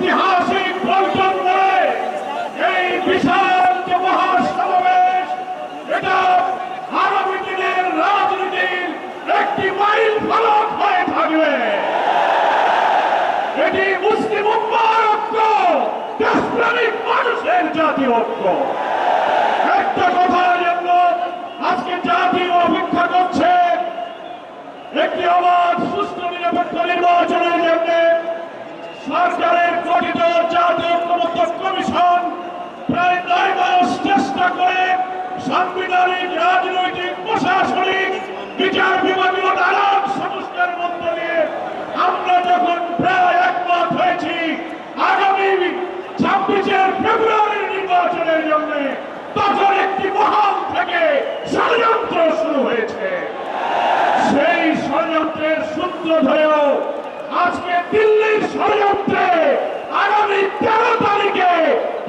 ঐতিহাসিক পল্টন মোড়ে এই বিশাল যে মহাসমাবেশ, এটা আগামী দিনের রাজনীতির একটি মাইল ফলক হয়ে থাকবে। এটি মুসলিম উম্মার ঐক্য, দেশপ্রেমিক মানুষের জাতীয় ঐক্য। একটা কথার জন্য আজকে জাতি অপেক্ষা করছে। একটি অবাধ সুস্থ নিরপেক্ষ নির্বাচনের জন্য সরকারের গঠিত জাতীয় ঐক্যমত্য কমিশন প্রায় নয় মাস চেষ্টা করে সাংবিধানিক, রাজনৈতিক, প্রশাসনিক বিচার বিভাগীয় নানান সংস্কার মধ্য দিয়ে আমরা যখন প্রায় একমত হয়েছি, আগামী ছাব্বিশের নির্বাচনের জন্য তখন একটি মহল থেকে ষড়যন্ত্র শুরু হয়েছে। সেই ষড়যন্ত্রের সূত্র ধরেও আজকে দিল্লির ষড়যন্ত্রে আগামী তেরো তারিখে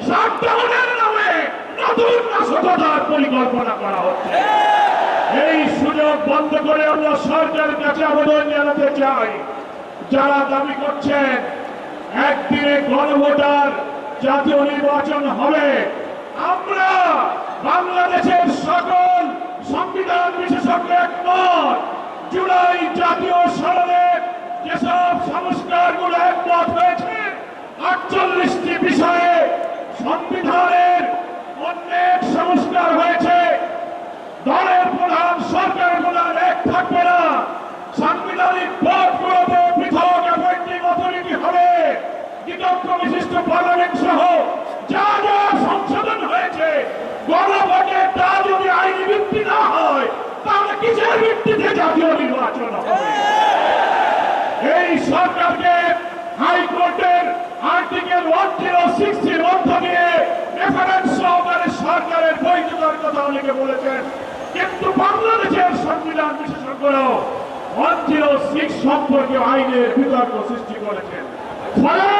শাটডাউনের নাশকতার পরিকল্পনা করা হচ্ছে। এই সুযোগ বন্ধ করে আমরা সরকারের কাছে আবেদন জানাতে চাই। যারা দাবি করছেন, একদিনে গণভোটার জাতীয় নির্বাচন হবে। আমরা বাংলাদেশের সকল সংবিধান বিশেষজ্ঞ একমত, জুলাই জাতীয় সনদে যেসব সংস্কারগুলো একমত হয়েছে বিদগ্ধ বিশিষ্ট পার্লামেন্ট সহ যা যা সংশোধন হয়েছে, গণভোটে তা যদি আইনি ভিত্তি না হয়, তাহলে কিসের ভিত্তিতে জাতীয় নির্বাচন হবে? এই সরকারকে হাইকোর্টের আর্টিকেল ওয়ান জিরো সিক্সটির মধ্য দিয়ে রেফারেন্স সহকারে সরকারের বৈধতার কথা অনেকে বলেছেন। কিন্তু বাংলাদেশের সংবিধান বিশেষজ্ঞরা ওয়ান জিরো সিক্স সম্পর্কে আইনের বিতর্ক সৃষ্টি করেছেন। ফলে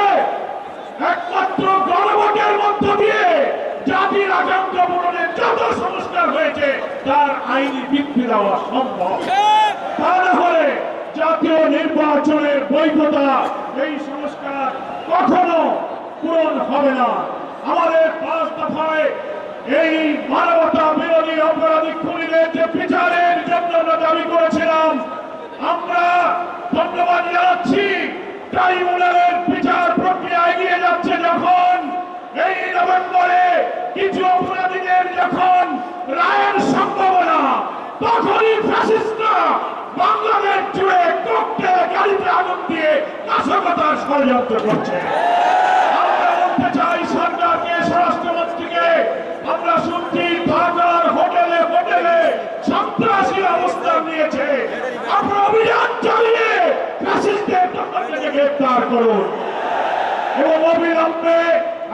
একমাত্র গণভোটের মধ্য দিয়ে জাতির আকাঙ্ক্ষা পূরণের যত সংস্কার হয়েছে, তার আইনি ভিত্তি দেওয়া সম্ভব। তা না হলে জাতীয় নির্বাচনের বৈধতা এই সংস্কার কখনো পূরণ হবে না। আমাদের পাঁচ দফায় এই মানবতা বিরোধী অপরাধী খুনিদের যে বিচারের জন্য আমরা দাবি করেছিলাম, আমরা ধন্যবাদ জানাচ্ছি ট্রাইব্যুনালের বিচার প্রক্রিয়া এগিয়ে যাচ্ছে যখন এই নভেম্বরে কিছু অপরাধীদের যখন রায়ের সম্ভাবনা তখনই ফ্যাসিস্টরা বাংলাদেশ জুড়ে ককটেল গাড়িতে আগুন দিয়ে নাশকতার ষড়যন্ত্র করছে। আমরা বলতে চাই সরকারকে, স্বরাষ্ট্রমন্ত্রীকে, আমরা শুনছি ঢাকার হোটেলে হোটেলে সন্ত্রাসী অবস্থান নিয়েছে। আমরা অভিযান চালিয়ে দখল গ্রেপ্তার করুন। এবং অবিলম্বে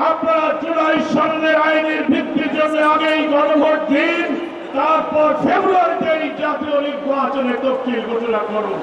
আপনারা জুলাই সনদের আইনের ভিত্তির জন্য আগেই গণভোট দিন। তারপর ফেব্রুয়ারিতে এই জাতীয় নির্বাচনের তফসিল ঘোষণা করুন।